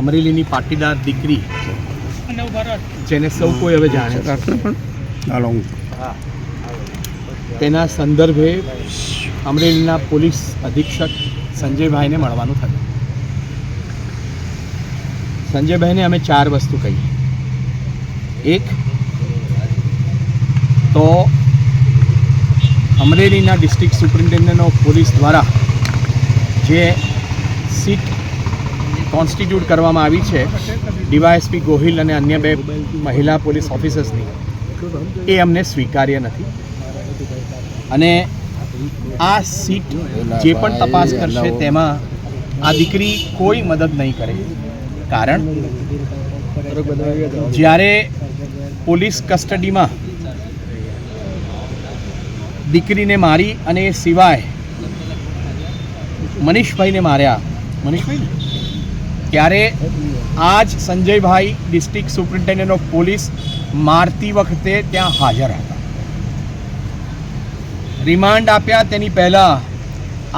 અમરેલીની પાટીદાર દીકરી. જેને સૌ કોઈ હવે જાણે. તેના સંદર્ભે અમરેલીના પોલીસ અધિક્ષક સંજયભાઈને મળવાનું થયું. સંજયભાઈને અમે ચાર વસ્તુ કહી. એક તો અમરેલીના ડિસ્ટ્રિક્ટ સુપ્રિન્ટેન્ડન્ટ ઓફ પોલીસ દ્વારા જે સીટ કોન્સ્ટિટ્યૂટ કરવામાં આવી છે, ડીવાયએસપી ગોહિલ અને અન્ય બે મહિલા પોલીસ ઓફિસર્સની, એ અમને સ્વીકાર્ય નથી અને આ સીટ જે પણ તપાસ કરશે તેમાં આ દીકરી કોઈ મદદ નહીં કરે કારણ જ્યારે પોલીસ કસ્ટડીમાં દીકરીને મારી અને એ સિવાય મનીષભાઈને માર્યા, મનીષભાઈ? ત્યારે આજ Sanjaybhai district superintendent of police મારતી વખતે ત્યાં હાજર હતા. રિમાન્ડ આપ્યા તેની પહેલાં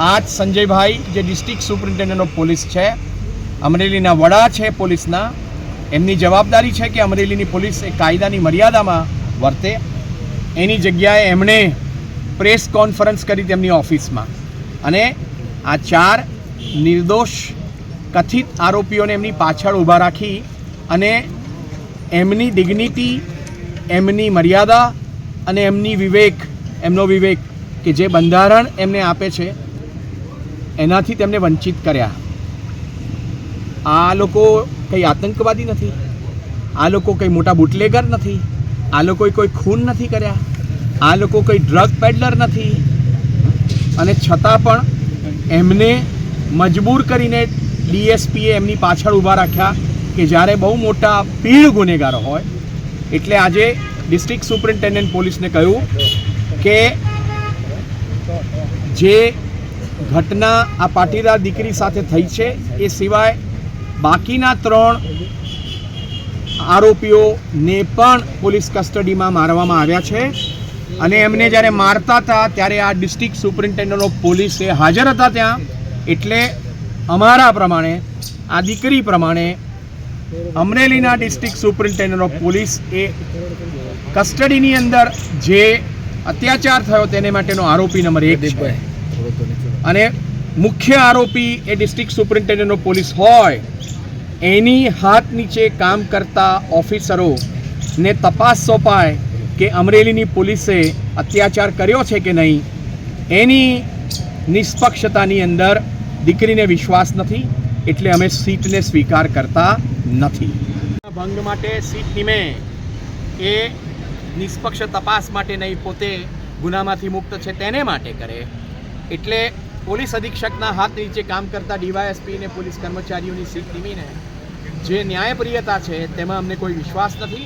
આજ સંજયભાઈ જે ડિસ્ટ્રિક્ટ સુપ્રિન્ટેન્ડન્ટ ઓફ પોલીસ છે, અમરેલીના વડા છે પોલીસના, એમની જવાબદારી છે કે અમરેલીની પોલીસ એ કાયદાની મર્યાદામાં વર્તે. એની જગ્યાએ એમણે પ્રેસ કોન્ફરન્સ કરી તેમની ઓફિસમાં. અને આ ચાર નિર્દોષ કથિત આરોપીઓને એમની પાછળ ઊભા રાખી અને એમની ડિગ્નિટી એમની મર્યાદા અને એમની વિવેક, એમનો વિવેક કે જે બંધારણ એમને આપે છે, એનાથી તેમને વંચિત કર્યા. આ લોકો કંઈ આતંકવાદી નથી. આ લોકો કંઈ મોટા બુટલેગર નથી. આ લોકોએ કોઈ ખૂન નથી કર્યા. આ લોકો કોઈ ડ્રગ પેડલર નથી. અને છતાં પણ એમને મજબૂર કરીને ડીએસપીએ એમની પાછળ ઊભા રાખ્યા કે જ્યારે બહુ મોટા પીઢ ગુનેગારો હોય, એટલે આજે ડિસ્ટ્રિક્ટ સુપરિન્ટેન્ડન્ટ પોલીસને કહ્યું કે જે ઘટના આ પાટીદાર દીકરી સાથે થઈ છે, એ સિવાય બાકીના ત્રણ આરોપીઓને પણ પોલીસ કસ્ટડીમાં મારવામાં આવ્યા છે. અને એમને જ્યારે મારતા હતા, ત્યારે આ ડિસ્ટ્રિક્ટ સુપરિન્ટેન્ડન્ટ ઓફ પોલીસ હાજર હતા ત્યાં, એટલે અમારા પ્રમાણે આ દીકરી પ્રમાણે અમરેલીના ડિસ્ટ્રિક્ટ સુપ્રિન્ટેન્ડન્ટ ઓફ પોલીસ એ કસ્ટડીની અંદર જે અત્યાચાર થયો તેને માટેનો આરોપી નંબર એક છે. અને મુખ્ય આરોપી એ ડિસ્ટ્રિક્ટ સુપ્રિન્ટેન્ડન્ટ ઓફ પોલીસ હોય એની હાથ નીચે કામ કરતા ઓફિસરોને તપાસ સોંપાય કે અમરેલીની પોલીસે અત્યાચાર કર્યો છે કે નહીં એની નિષ્પક્ષતાની અંદર દીકરીને વિશ્વાસ નથી, એટલે અમે સીટને સ્વીકાર કરતા નથી. ભંગ માટે સીટ નિમે એ નિષ્પક્ષ તપાસ માટે નહીં, પોતે ગુનામાંથી મુક્ત છે, તેને માટે કરે. એટલે પોલીસ અધિક્ષકના હાથ નીચે કામ કરતા ડીવાયએસપી ને પોલીસ કર્મચારીઓની સીટ નીમીને જે ન્યાયપ્રિયતા છે, તેમાં અમને કોઈ વિશ્વાસ નથી,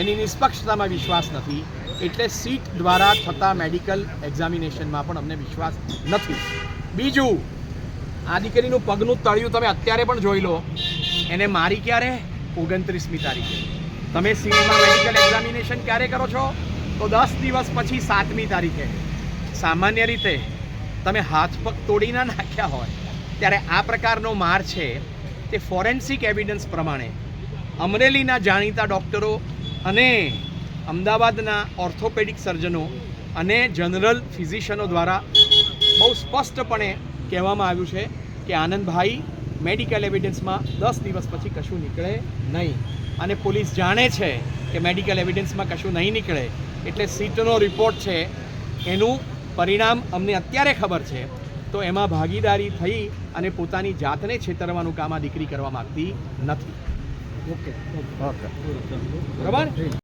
એની નિષ્પક્ષતામાં વિશ્વાસ નથી, એટલે સીટ દ્વારા થતા મેડિકલ એક્ઝામિનેશનમાં પણ અમને વિશ્વાસ નથી. બીજું આ દીકરીનું પગનું તળિયું તમે અત્યારે પણ જોઈ લો. એને મારી ક્યારે? ઓગણત્રીસમી તારીખે. તમે સિવિલમાં મેડિકલ એક્ઝામિનેશન ક્યારે કરો છો? તો દસ દિવસ પછી સાતમી તારીખે. સામાન્ય રીતે તમે હાથ પગ તોડી ના નાખ્યા હોય, ત્યારે આ પ્રકારનો માર છે તે ફોરેન્સિક એવિડન્સ પ્રમાણે. અમરેલીના જાણીતા ડૉક્ટરો અને અમદાવાદના ઓર્થોપેડિક સર્જનો અને જનરલ ફિઝિશિયનો દ્વારા બહુ સ્પષ્ટપણે કહેવામાં આવ્યું છે કે આનંદભાઈ મેડિકલ એવિડન્સમાં દસ દિવસ પછી કશું નીકળે નહીં. અને પોલીસ જાણે છે કે મેડિકલ એવિડન્સમાં કશું નહીં નીકળે. એટલે સીટનો રિપોર્ટ છે એનું પરિણામ અમને અત્યારે ખબર છે. તો એમાં ભાગીદારી થઈ અને પોતાની જાતને છેતરવાનું કામ આ દીકરી કરવા માગતી નથી. ઓકે. બરાબર?